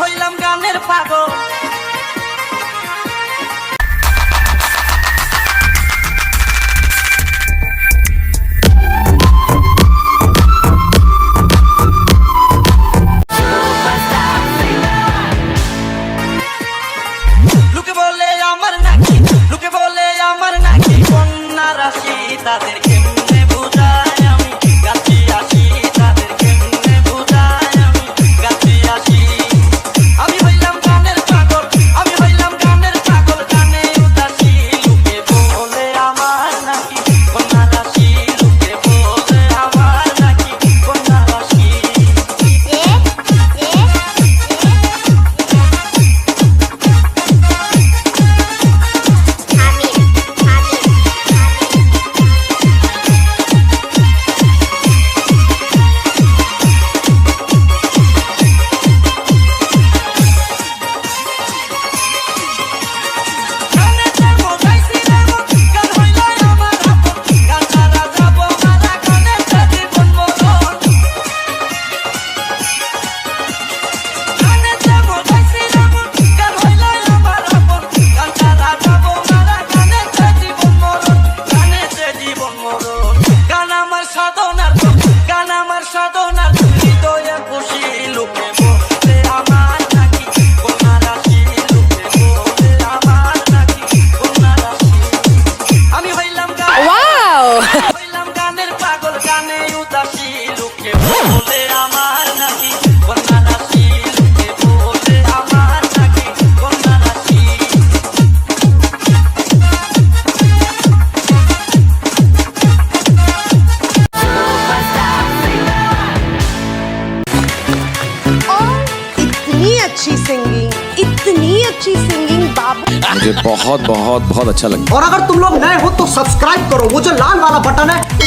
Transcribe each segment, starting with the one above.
হইলাম গানের পাগল। इतनी अच्छी सिंगिंग इतनी अच्छी सिंगिंग मुझे बहुत बहुत बहुत अच्छा लगा और अगर तुम लोग नए हो तो सब्सक्राइब करो। वो जो लाल वाला बटन है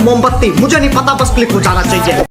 मोमबत्ती। मुझे नहीं पता बस क्लिक हो जाना चाहिए।